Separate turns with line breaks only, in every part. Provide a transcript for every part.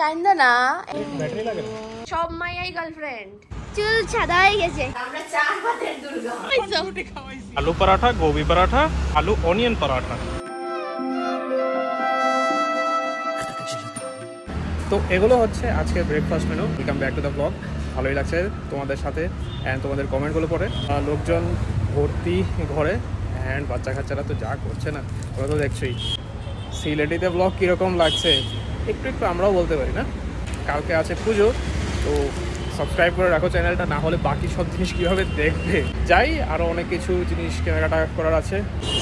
কাইন্দা না। সব মাইয়াই গার্লফ্রেন্ড চুল সাদা হয়ে গেছে। আমরা চার পাতের দুর্গা।
আলু পরাঠা গোবি পরাঠা আলু অনিয়ন পরাঠা। তো এগুলো হচ্ছে আজকে breakfast menu welcome back to the blog ভালোই লাগছে তোমাদের সাথে অ্যান্ড তোমাদের কমেন্টগুলো পড়ে। লোকজন ভর্তি ঘরে অ্যান্ড বাচ্চা কাচ্চারা তো যা করছে না ওরা তো দেখছোই। সিলেটিতে ব্লগ কীরকম লাগছে? একটু একটু আমরাও বলতে পারি না। কালকে আছে পুজো, তো সাবস্ক্রাইব করে রাখো চ্যানেলটা না হলে বাকি সব জিনিস কীভাবে দেখবে? যাই আরও অনেক কিছু জিনিস কেনাকাটা করার আছে।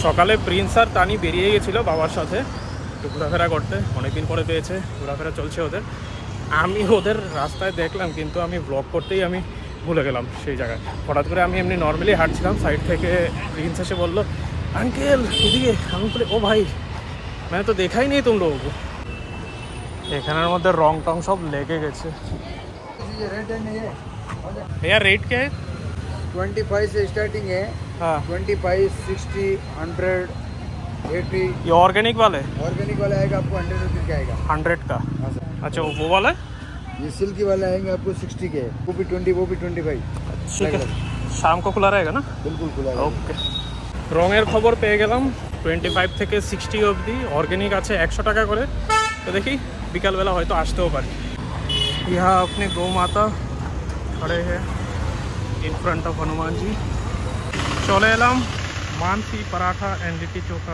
সকালে প্রিন্স আর তানি বেরিয়ে গেছিল বাবার সাথে, একটু ঘোরাফেরা করতে, অনেকদিন পরে পেয়েছে, ঘোরাফেরা চলছে ওদের। আমি ওদের রাস্তায় দেখলাম, কিন্তু আমি ব্লগ করতেই আমি ভুলে গেলাম সেই জায়গায়। হঠাৎ করে আমি এমনি নর্মালি হাঁটছিলাম সাইড থেকে প্রিন্স এসে বলল, আঙ্কেল, এদিকে, আমি ও ভাই মানে তো দেখাই নেই তোমরা এখানের মধ্যে রং টং সব লেগে গেছে
रेट है नहीं है
भैया रेट क्या है
ट्वेंटी फाइव से स्टार्टिंग है
हाँ
twenty five sixty hundred eighty
ये ऑर्गेनिक वाले
ऑर्गेनिक वाला आएगा आपको हंड्रेड रुपीज़ का आएगा
हंड्रेड का
हाँ सर
अच्छा वो वाला है
ये सिल्की वाला आएंगे आपको सिक्सटी के वो भी ट्वेंटी वो भी ट्वेंटी फाइव
ठीक है शाम को खुला रहेगा ना
बिल्कुल खुला है
ওকে রঙের খবর পেয়ে গেলাম টোয়েন্টি ফাইভ থেকে সিক্সটি অবধি অর্গ্যানিক আছে একশো টাকা করে তো দেখি বিকালবেলা হয়তো আসতেও পারি। ইহা আপনি খড়ে হ্যাঁ in front of Hanuman ji চলে এলাম মানসি পরাঠা অ্যান্ড লিটি চোখা।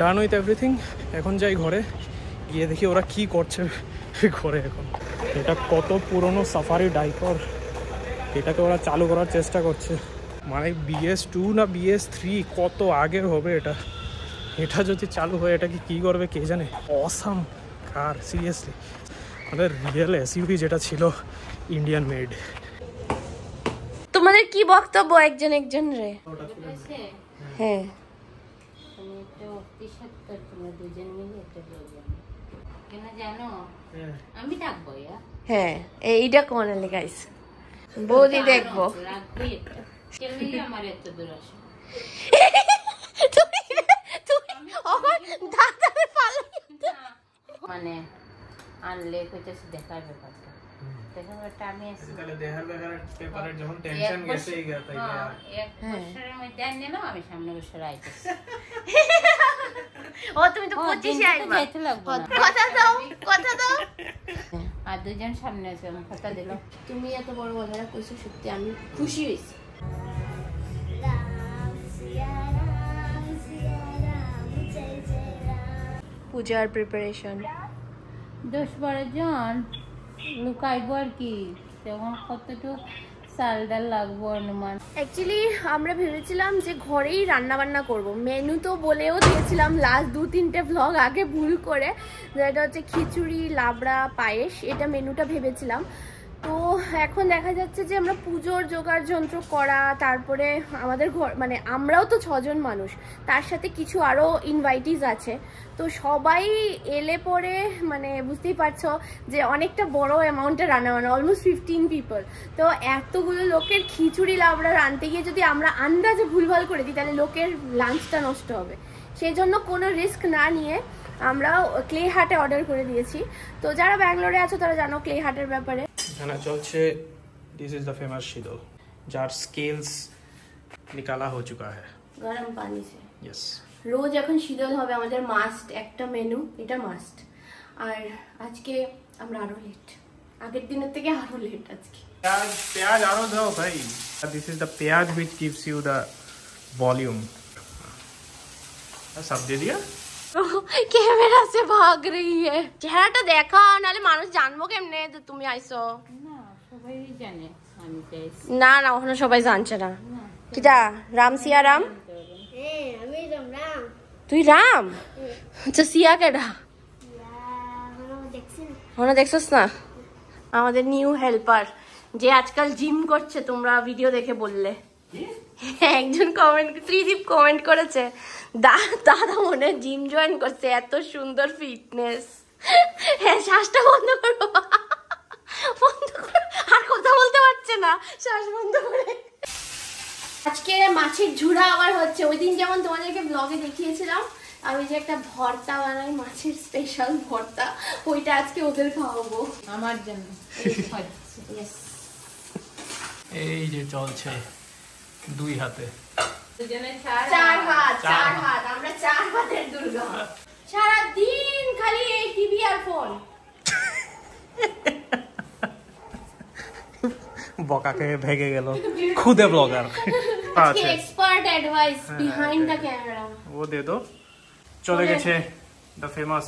ডান উইথ এভরিথিং এখন যাই ঘরে, গিয়ে দেখি ওরা কি করছে ঘরে এখন। এটা কত পুরনো সাফারি ডাইপার এটাকে ওরা চালু করার চেষ্টা করছে। মানে বিএস টু না বিএস থ্রি কত আগের হবে এটা? এটা যদি চালু হয়, এটা কি কী করবে কে জানে? অসাম কার সিরিয়াসলি আমাদের রিয়েল এসইউভি যেটা ছিল ইন্ডিয়ান মেড
তোমাদের কি বক্তব্য একজন একজন রে? হ্যাঁ।
ইয়া।
হ্যাঁ এইটা গাইস বৌদি দেখব।
রাখবি। একটা কেমনি আমার এত দূর আসে
তুমি তুমি আমার দাদারে পালাই
মানে আনলে কইতেছে দেখার ব্যাপারটা। দেখার ব্যাপারটা আমি আছি।
যখন
এক বছর- হ্যাঁ, এক বছরের মধ্যে আনলে না আমি সামনে বছর আইতেছি
ও তুমি তো আইবা। কথা দাও কথা দাও।
আর দুজন সামনে আছে আমি কথা দিল।
তুমি এত বড় কথাটা কইছো সত্যি আমি খুশি হয়েছি। পূজার প্রিপারেশন
দশ বারো জন লুকাইবো আর কি। তখন কতটুক চাল ডাল লাগবো অনুমান।
অ্যাকচুয়ালি আমরা ভেবেছিলাম যে ঘরেই রান্না বান্না করব। মেনু তো বলেও দিয়েছিলাম লাস্ট দু তিনটে ব্লগ আগে ভুল করে। যেটা হচ্ছে খিচুড়ি লাবড়া পায়েস এটা মেনুটা ভেবেছিলাম। তো এখন দেখা যাচ্ছে যে আমরা পুজোর জোগাড় যন্ত্র করা, তারপরে আমাদের ঘর মানে আমরাও তো ছজন মানুষ, তার সাথে কিছু আরও ইনভাইটিস আছে। তো সবাই এলে পরে মানে বুঝতেই পারছ যে অনেকটা বড় অ্যামাউন্টে রান্না বান্না অলমোস্ট ফিফটিন পিপল তো এতগুলো লোকের খিচুড়ি লাবড়া রানতে গিয়ে যদি আমরা আন্দাজে ভুলভাল করে দিই, তাহলে লোকের লাঞ্চটা নষ্ট হবে। সেই জন্য কোনো রিস্ক না নিয়ে আমরা ক্লে হাটে অর্ডার করে দিয়েছি। তো যারা ব্যাঙ্গালোরে আছো, তারা জানো ক্লে হাটের ব্যাপারে।
এখানে চলছে দিস ইজ দ্য ফেমাস শীতল যার স্কেলস নিকালা হয়ে চুকা হ্যাঁ
গরম পানি সে
ইয়েস
রোজ এখন শীতল হবে আমাদের মাস্ট একটা মেনু এটা মাস্ট আর আজকে আমরা আরো লেট আগের দিনের থেকে আরো লেট আজকে
प्याज प्याज आरो दो भाई this is the pyaz which gives you the volume सब दे दिया
ক্যামেরা সে ভাগ है চেহারাটা দেখা নালে মানুষ জানব কেমনে যে তুমি আইছো।
না সবাই জানে আমি
না না ওখানে সবাই জানছে না। কিটা রাম সিয়া রাম? তুই রাম? আচ্ছা সিয়া কেডা? ওনা দেখছস না? আমাদের নিউ হেল্পার যে আজকাল জিম করছে তোমরা ভিডিও দেখে বললে। একজন কমেন্ট ত্রিদীপ কমেন্ট করেছে দা- দাদা মনে জিম জয়েন করছে এত সুন্দর ফিটনেস হ্যাঁ শ্বাসটা বন্ধ করো। বন্ধ করো। আর কথা বলতে পারছে না। শ্বাস বন্ধ করে। আজকে মাছের ঝুড়া আবার হচ্ছে। ওই দিন যেমন তোমাদেরকে ব্লগে দেখিয়েছিলাম আমি যে একটা ভর্তা বানাই মাছের স্পেশাল ভর্তা ওইটা আজকে ওদের খাওয়াবো।
আমার জন্য. এই
যে চলছে। দুই হাতে।
চার হাত।
চার
চার
হাত।
হাত আমরা চার হাতের দুর্গা। সারা দিন খালি এই টিভি আর ফোন।
বকাকে ভেগে গেল। খুদে ব্লগার আচ্ছা।
Expert advice behind the camera
ও দে দো চলে গেছে দ্য ফেমাস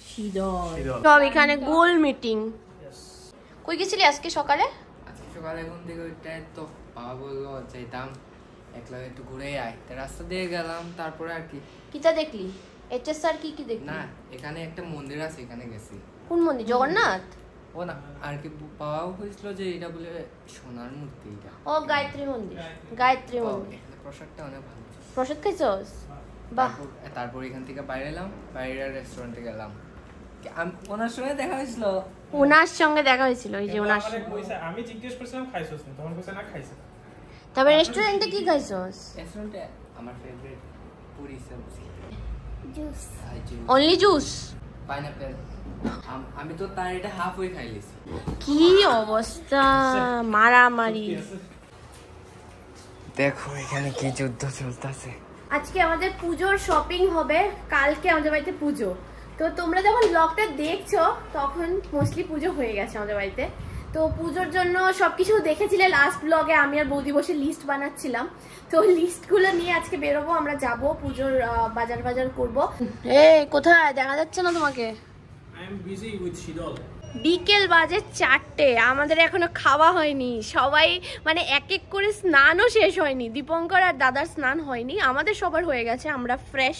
শীতল
সব এখানে গোল মিটিং কই গেছিলি আজকে সকালে?
আজকে সকালে ঘুম থেকে উঠতে তো বাবা বলল যাইতাম একলা একটু ঘুরে আয়। তা রাস্তা দিয়ে গেলাম তারপরে আর কি।
কিতা দেখলি? এইচএস স্যার কি কি দেখলি?
না এখানে একটা মন্দির আছে এখানে গেছি।
কোন মন্দির? জগন্নাথ?
ও না আর কি বাবাও বলছিল যে এটা বলে সোনার মূর্তি এটা।
ও গায়ত্রী মন্দির। গায়ত্রী মন্দির।
প্রসাদটা অনেক ভালো।
প্রসাদ খাইছস? বাহ।
তারপর- এখান থেকে বাইরে এলাম বাইরের রেস্টুরেন্টে গেলাম। ওনার সঙ্গে দেখা হয়েছিল?
ওনার সঙ্গে দেখা হয়েছিল ওই যে ওনার সঙ্গে।
আমি জিজ্ঞেস করছিলাম খাইছস না? তখন কইছে না খাইছে
তবে রেস্টুরেন্টে কি খাইছস?
রেস্টুরেন্টে আমার favourite
puri
sabzi juice
only juice
pineapple। আম- তো তার এটা হাফ ওই খাইলেছি
কি অবস্থা? মারামারি।
দেখো এখানে কি যুদ্ধ চলতেছে।
আজকে আমাদের পুজোর শপিং হবে কালকে আমাদের বাড়িতে পুজো। তো তোমরা যখন ব্লগটা দেখছ তখন মোস্টলি পুজো হয়ে গেছে আমাদের বাড়িতে। তো পুজোর জন্য সব কিছু দেখেছিলে লাস্ট ব্লগে আমি আর বৌদি বসে লিস্ট বানাচ্ছিলাম। তো লিস্টগুলো নিয়ে আজকে বেরোবো আমরা যাব পুজোর বাজার বাজার করব। এ কোথায়? দেখা যাচ্ছে না তোমাকে?
আই এম বিজি উইথ শীতল
বিকেল বাজে চারটে আমাদের এখনও খাওয়া হয়নি। সবাই মানে এক এক করে স্নানও শেষ হয়নি। দীপঙ্কর আর দাদার স্নান হয়নি আমাদের সবার হয়ে গেছে আমরা ফ্রেশ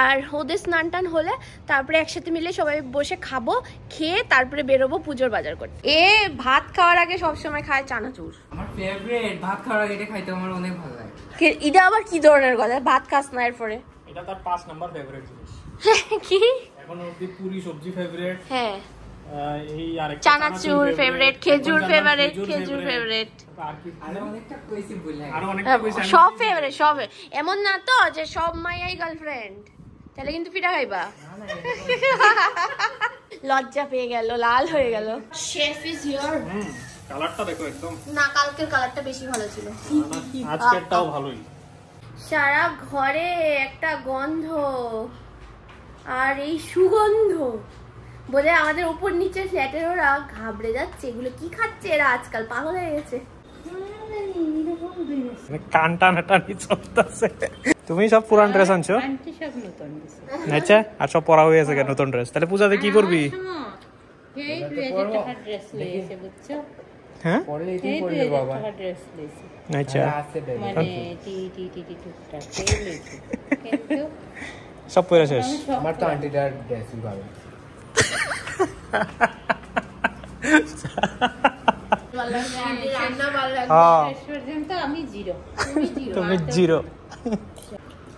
আর ওদের স্নান টান হলে তারপরে একসাথে মিলে সবাই বসে খাব খেয়ে তারপরে বেরোবো পুজোর বাজার করতে। এ ভাত খাওয়ার আগে সবসময় খায় চানাচুর।
আমার ফেভারিট ভাত খাওয়ার আগে এটা খাইতে আমার অনেক ভালো লাগে।
এটা আবার কি ধরনের কথা? ভাত খাস না এরপরে।
এটা তার পাঁচ নাম্বার ফেভারিট জিনিস।
কি?
এখন অবধি পুরি সবজি ফেভারিট
হ্যাঁ।
এই
চানাচুর ফেভারিট খেজুর ফেভারিট খেজুর ফেভারিট
অনেক
সব ফেভারিট সব এমন না তো যে সব মাইয়াই গার্লফ্রেন্ড তাহলে কিন্তু পিঠা খাইবা। লজ্জা পেয়ে গেল লাল হয়ে গেল। শেফ ইজ হিয়ার
কালারটা দেখো একদম।
না কালকের কালারটা বেশি ভালো ছিল।
আজকেরটাও ভালোই।
সারা ঘরে একটা গন্ধ আর এই সুগন্ধ। বলে আমাদের উপর নিচে ফ্ল্যাটের ওরা ঘাবড়ে যাচ্ছে। এগুলো কি খাচ্ছে? এরা আজকাল পাগল হয়ে গেছে।
চলতেছে। তুমি সব পুরান ড্রেস আনছো?
আন্টি সব নতুন দিছে
আচ্ছা আর সব পরা হয়ে গেছে নতুন ড্রেস তাহলে পূজাতে কি করবি? হ্যাঁ? আচ্ছা।
কিন্তু
সব পরে শেষ।
আমার তো আন্টিটার ড্রেসই ভালো
হ্যাঁ
শেষ পর্যন্ত আমি জিরো তুমি জিরো।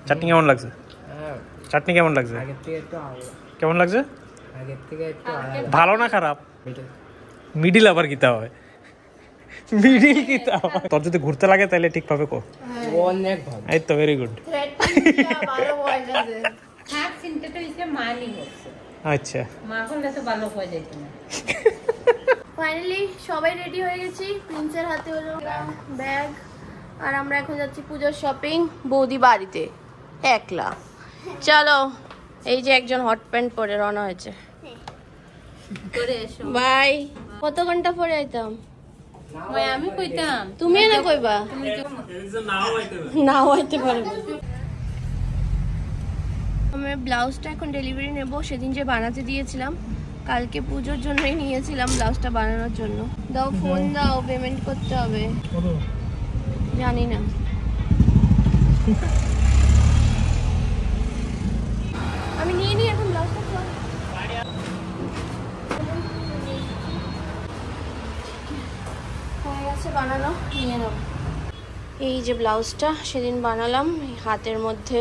চাটনি কেমন লাগছে?
হ্যাঁ।
চাটনি কেমন লাগছে? কেমন লাগছে? ভালো না খারাপ? মিডিল। আবার কিতা হয়? মিডিল হয়? তোর যদি ঘুরতে লাগে তাহলে ঠিকভাবে কো।
অনেক
এই তো ভেরি গুড আচ্ছা।
মা করলে তো ভালো হয়ে যেত না
ফাইনালি সবাই রেডি হয়ে গেছি। প্রিন্সের হাতে হলো ব্যাগ। আর আমরা এখন যাচ্ছি পুজোর শপিং বৌদি বাড়িতে একলা। চলো এই যে একজন হট প্যান্ট পরে রওনা হয়েছে। বাই কত ঘণ্টা পরে আইতাম?
মই আমি কইতাম।
তুমি না কইবা? নাও আইতে পারবে আমি ব্লাউজটা এখন ডেলিভারি নেব। সেদিন যে বানাতে দিয়েছিলাম কালকে পুজোর জন্যই নিয়েছিলাম ব্লাউজটা বানানোর জন্য। দাও ফোন দাও পেমেন্ট করতে হবে। জানি না। আমি নিয়ে নিই এখন ব্লাউজটা। হয়ে গেছে বানানো নিয়ে নেব এই যে ব্লাউজটা সেদিন বানালাম হাতের মধ্যে।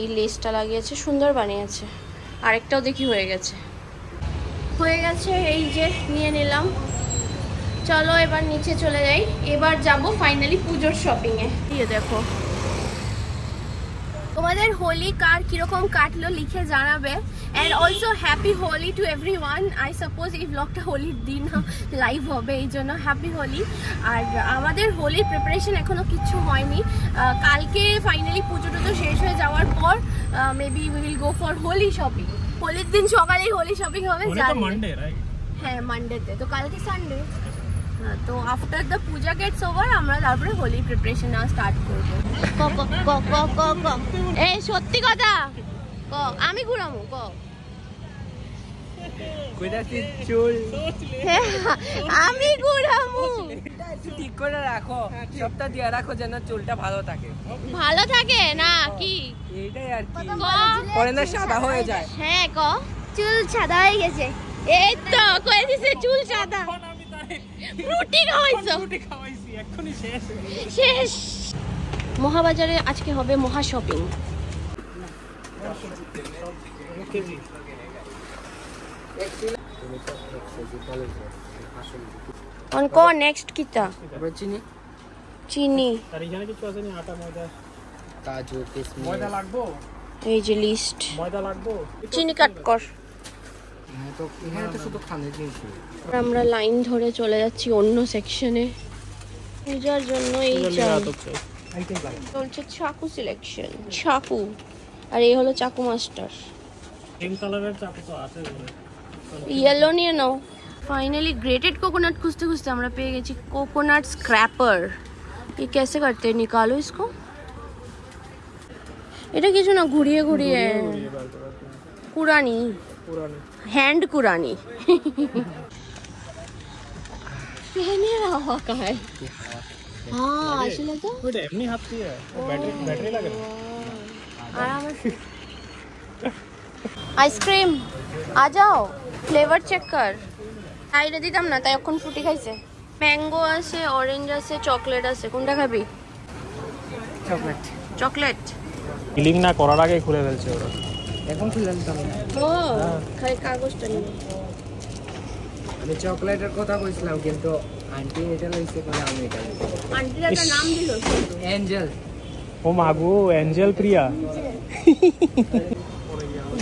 এই লেসটা লাগিয়েছে, সুন্দর বানিয়েছে। আরেকটাও দেখি হয়ে গেছে। হয়ে গেছে, এই যে নিয়ে নিলাম। চলো এবার নিচে চলে যাই। এবার যাব ফাইনালি পুজোর শপিংয়ে দিয়ে দেখো তোমাদের হোলি কার কীরকম কাটলো লিখে জানাবে। And also happy Holi to everyone I suppose এই ব্লগটা হোলির দিন লাইভ হবে এই জন্য হ্যাপি হোলি। আর আমাদের হোলির প্রিপারেশন এখনও কিচ্ছু হয়নি। কালকে ফাইনালি পুজো টুজো শেষ হয়ে যাওয়ার পর maybe will go for Holi shopping হোলির দিন সকালেই হোলি শপিং হবে হ্যাঁ মানডেতে তো। কালকে সানডে তো after the puja gets over আমরা তারপরে হোলি প্রিপারেশন স্টার্ট করব। এই সত্যি কথা? ক আমি ঘুরামু ক। হ্যাঁ, আমি ঘুরামু
ঠিক করে রাখো সবটা দিয়ে রাখো যেন চুলটা ভালো থাকে।
ভালো থাকে? না কি?
এইটাই আর কি। পরে না সাদা হয়ে যায়।
হ্যাঁ ক। চুল সাদা হয়ে গেছে। এই তো কয়ে দিছে চুল সাদা। রুটি খাওয়াইছো?
খাওয়াইছি এক্ষুনি শেষ
শেষ। মহাবাজারে আজকে হবে মহা শপিং। অন ক নেক্সট কিতা?
চিনি।
চিনি।
আর এখানে কিছু আছে নি? আটা ময়দা।
কাজু কিশমিশ
ময়দা লাগবো?
এই যে লিস্ট
ময়দা লাগবো?
চিনি কাট কর। আমরা লাইন ধরে চলে যাচ্ছি অন্য সেকশনে পূজার জন্য এই চলছে চাকু সিলেকশন চাকু আর এই হলো চাকু মাস্টার ইয়েলো নিয়ে নাও फाइनली ग्रेटेड कोकोनट खुजते खुजते हमारा पे गई कोकोनट स्क्रैपर ये कैसे करते हैं निकालो इसको এটা কিছু না ঘুরিয়ে ঘুরিয়ে কুড়ানি
পুরানো
হ্যান্ড কুরানি ফ্যানের হাওয়া কায় হ্যাঁ আসলে তো
ওইটা এমনি হাত দিয়ে ব্যাটারি ব্যাটারি লাগে না
আর আমার আইসক্রিম আ যাও ফ্লেভার চেক কর খাইরে দিতাম না তাই এখন ফ্রুটি খাইছে ম্যাঙ্গো আছে অরেঞ্জ আছে চকলেট আছে কোনটা খাবি
চকলেট
চকলেট
ফিলিং না করার আগে খুলে ফেলছে ওরা
এখন খুলে দিতাম না
ও খালি কাগজটা নিয়ে
আমি চকলেটের কথা কইছিলাম কিন্তু আন্টি এটা লইছে বলে আমি এটা
আন্টির একটা নাম দিল
অ্যাঞ্জেল
ও মাগো অ্যাঞ্জেল প্রিয়া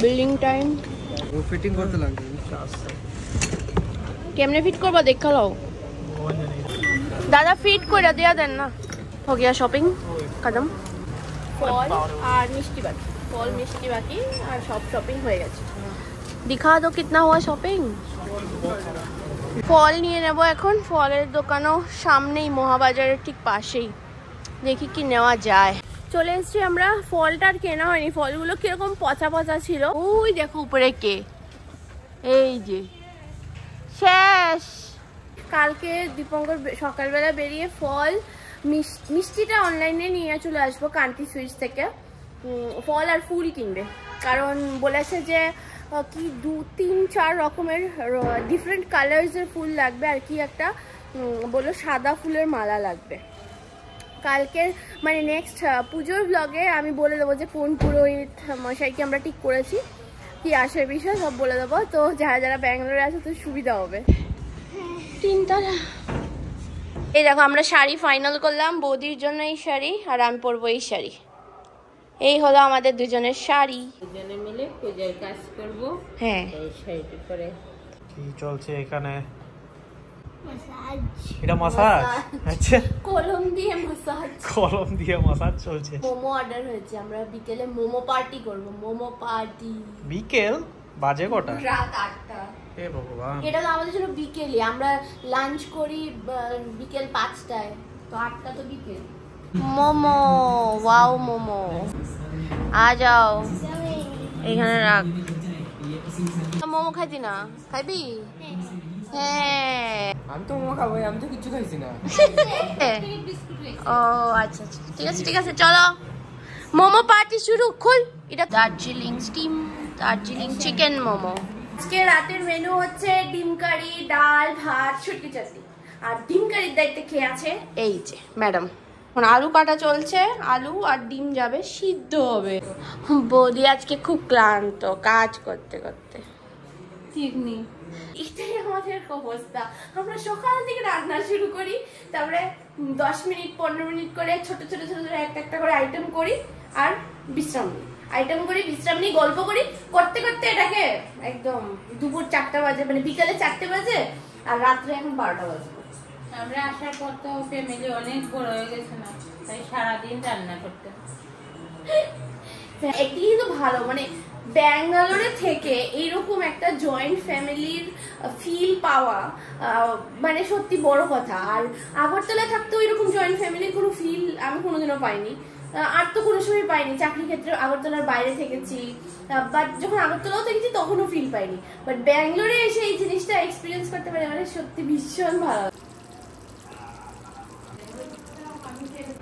বিল্ডিং টাইম
ও ফিটিং করতে লাগবে
কেমনে ফিট করবা দেখা লও দাদা ফিট করে দেয়া দেন না हो गया শপিং খতম ফল আর মিষ্টি বাকি ফল মিষ্টি বাকি আর সব শপিং হয়ে গেছে। দিখা দো কিতনা हुआ শপিং ফল নিয়ে নেব এখন। ফলের দোকানও সামনেই মহাবাজারের ঠিক পাশেই। দেখি কি নেওয়া যায়। চলে এসেছি আমরা। ফলটা আর কেনা হয়নি। ফলগুলো কীরকম পচা পচা ছিল। ওই দেখো উপরে কে? এই যে। শেষ। কালকে দীপঙ্কর সকালবেলা বেরিয়ে ফল মিষ্টিটা অনলাইনে নিয়ে চলে আসব কান্তি সুইটস থেকে। ফল আর ফুল কিনবে। কারণ বলেছে যে কি দু তিন চার রকমের ডিফারেন্ট কালার্সের ফুল লাগবে আর কি একটা বলল সাদা ফুলের মালা লাগবে। কালকের মানে নেক্সট পুজোর ব্লগে আমি বলে দেবো যে কোন পুরোহিত মশাইকে আমরা ঠিক করেছি কি আসার বিষয় সব বলে দেবো। তো যারা যারা ব্যাঙ্গালোরে আছে তো সুবিধা হবে। তিনতলা। এই দেখো আমরা শাড়ি ফাইনাল করলাম বৌদির জন্য এই শাড়ি আর আমি পরবো এই শাড়ি। এই হলো আমাদের দুজনের শাড়ি।
দুজনে মিলে পূজার কাজ করব।
হ্যাঁ।
এই শাড়িটি করে
কি চলছে এখানে? এটা মাসাজ? আচ্ছা।
কলম দিয়ে মাসাজ।
কলম দিয়ে মাসাজ চলছে।
মোমো অর্ডার হয়েছে। আমরা বিকেলে মোমো পার্টি করব। মোমো পার্টি।
বিকেল? বাজে কটা?
রাত আটটা।
এ ভগবান।
এটা তো আমাদের জন্য বিকেলই। আমরা লাঞ্চ করি বিকেল পাঁচটায়। তো আটটা তো বিকেল। মোমো ওয়াও মোমো। আ যাও। এখানে রাখ। মোমো খাইতি না? খাইবি? হ্যাঁ।
আমি তো মোমো খাব আমি তো কিছু খাইছি না।
ও আচ্ছা আচ্ছা। ঠিক আছে ঠিক আছে চলো। মোমো পার্টি শুরু খুল। এটা দার্জিলিং স্টিম দার্জিলিং চিকেন মোমো। আজকে রাতের মেনু হচ্ছে ডিম কারি ডাল ভাত চাটনি। আর ডিম কারির দায়িত্বে খেয়ে আছে? এই যে ম্যাডাম। এখন আলু কাটা চলছে, আলু আর ডিম যাবে, সিদ্ধ হবে। বৌদি আজকে খুব ক্লান্ত কাজ করতে করতে। ঠিক নেই এটাই আমাদের অবস্থা। আমরা সকাল থেকে রান্না শুরু করি, তারপরে দশ মিনিট, পনেরো মিনিট করে ছোট ছোট ছোট ছোট একটা একটা করে আইটেম করি আর বিশ্রাম নিই। আইটেম করি, বিশ্রাম নিই, গল্প করি, করতে করতে এটাকে একদম দুপুর চারটা বাজে মানে বিকালে চারটে বাজে আর রাত্রে এখন বারোটা বাজে।
আমরা আসার পর তো ফ্যামিলি অনেক বড় হয়ে গেছে না, তাই সারাদিন রান্না করতে। হয়।
একদিকে কিন্তু ভালো মানে ব্যাঙ্গালোরে থেকে এইরকম একটা জয়েন্ট ফ্যামিলির ফিল পাওয়া মানে সত্যি বড় কথা। আর আগরতলায় থাকতেও এরকম জয়েন্ট ফ্যামিলির কোনো ফিল আমি কোনোদিনও পাইনি। আর তো কোনো সময় পাইনি। চাকরি ক্ষেত্রে আগরতলার বাইরে থেকেছি। বাট যখন আগরতলাও থেকেছি, তখনও ফিল পাইনি। বাট ব্যাঙ্গালোরে এসে এই জিনিসটা এক্সপিরিয়েন্স করতে পারি মানে সত্যি ভীষণ ভালো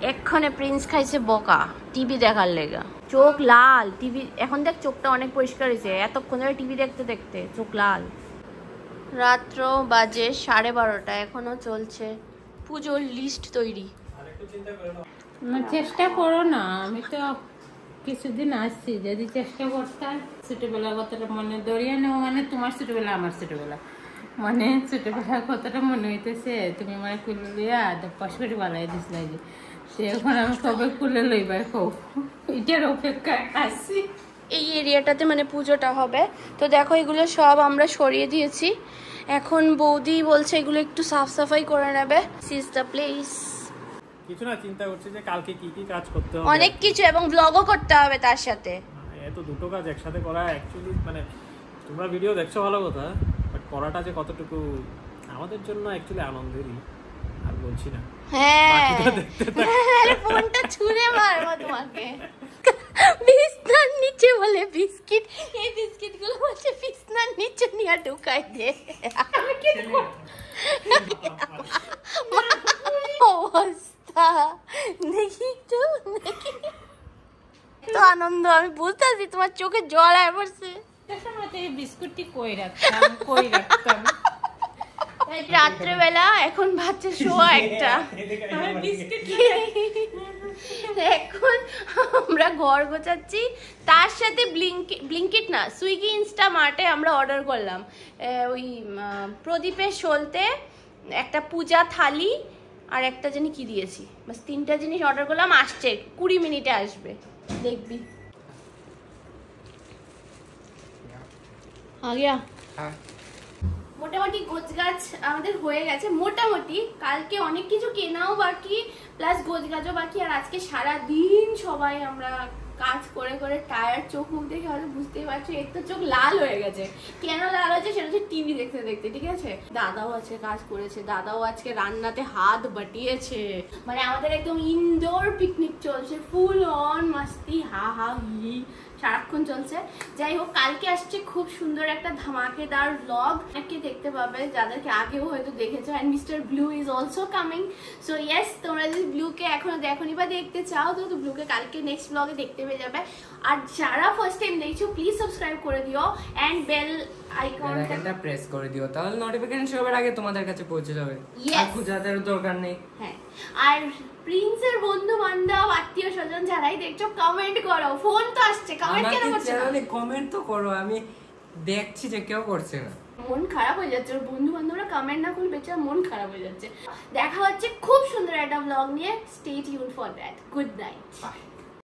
এক্ষণে প্রিন্স খাইছে বকা টিভি দেখার লেগা। চোখ লাল টিভি এখন দেখ চোখটা অনেক পরিষ্কার হয়েছে, এতক্ষণ ধরে টিভি দেখতে দেখতে, চোখ লাল। রাত্র বাজে সাড়ে বারোটা, এখনও চলছে পুজোর লিস্ট তৈরি।
চেষ্টা করো না, আমি তো কিছুদিন আসছি, যদি চেষ্টা করতাম ছোটবেলা কথাটা মনে দরিয়া নেওয়া মানে তোমার ছোটবেলা, আমার ছোটবেলা। মানে ছোটবেলা কথাটা মনে হইতেছে, তুমি মানে কুলে লইয়া পাশ করে বালাই দিস সে এখন আমি কবে কৌ এটার অপেক্ষায়
এই এরিয়াটাতে মানে পুজোটা হবে। তো দেখো এগুলো সব আমরা সরিয়ে দিয়েছি। এখন বৌদি বলছে এগুলো একটু সাফ সাফাই করে নেবে। সিজ দ্য প্লেস
কিছু না চিন্তা করছি যে কালকে কি কি কাজ করতে হবে।
অনেক কিছু এবং ব্লগও করতে হবে তার সাথে।
এত দুটো কাজ একসাথে করা অ্যাকচুয়ালি মানে তোমরা ভিডিও দেখছ ভালো কথা বাট করাটা যে কতটুকু আমাদের জন্য অ্যাকচুয়ালি আনন্দেরই আর বলছি না।
হ্যাঁ। ফোনটা ছুঁড়ে মারবো তোমাকে। বিছনার নিচে বলে বিস্কিট। এই বিস্কিটগুলো বলছে বিছনার নিচে নিয়ে ঢুকাই দে। আমি কি করব? অবস্থা। দেখি তো দেখি। তো আনন্দ আমি বুঝতেছি তোমার চোখে জল আয় পড়ছে।
এই বিস্কুটটি কই রাখতাম কই রাখতাম?
রাত্রেবেলা এখন বাচ্চা শোয়া একটা। এখন আমরা ঘর গোছাচ্ছি। তার সাথে ব্লিঙ্কিট না সুইগি ইনস্টা মার্টে আমরা অর্ডার করলাম। ওই প্রদীপের সলতে একটা পূজা থালি আর একটা জানি কি দিয়েছি। বাস তিনটা জিনিস অর্ডার করলাম আসছে কুড়ি মিনিটে আসবে। দেখবি।
হ্যাঁ।
মোটামুটি গোছগাছ আমাদের হয়ে গেছে। মোটামুটি কালকে অনেক কিছু কেনাও বাকি প্লাস গোছগাছও বাকি, আর আজকে সারা দিন সবাই আমরা কাজ করে করে টায়ার চোখ মুখ দেখে হয়তো বুঝতেই পারছ, এর তো চোখ লাল হয়ে গেছে। কেন লাল হয়েছে সেটা হচ্ছে টিভি দেখতে দেখতে, ঠিক আছে? দাদাও আজকে কাজ করেছে, দাদাও আজকে রান্নাতে হাত বাটিয়েছে। মানে আমাদের একদম ইনডোর পিকনিক চলছে ফুল অন মাস্তি, হা হা, হি সারাক্ষণ চলছে। যাই হোক কালকে আসছে খুব সুন্দর একটা ধামাকেদার ব্লগ অনেকে দেখতে পাবে যাদেরকে আগেও হয়তো দেখেছ। And mister blue is also coming so yes তোমরা যদি ব্লুকে এখনও দেখোনি বা দেখতে চাও তো ব্লুকে কালকে নেক্সট ব্লগে দেখতে পেয়ে যাবে। আর যারা ফার্স্ট টাইম দেখছ প্লিজ সাবস্ক্রাইব করে দিও। অ্যান্ড বেল আইকন
আইকনটা প্রেস করে দিও তাহলে নোটিফিকেশন সবার আগে তোমাদের কাছে পৌঁছে যাবে. আর খোঁজাদের দরকার নেই।
হ্যাঁ। আর প্রিন্সের বন্ধু বান্ধব আত্মীয় স্বজন যারাই দেখছ কমেন্ট করো। ফোন তো আসছে কমেন্ট কেন করছ না?
কমেন্ট তো করো আমি দেখছি যে কেউ করছে না।
মন খারাপ হয়ে যাচ্ছে ওর বন্ধু বান্ধবরা কমেন্ট না করলে বেচার মন খারাপ হয়ে যাচ্ছে। দেখা হচ্ছে খুব সুন্দর একটা ব্লগ নিয়ে। Stay tune for that good
night.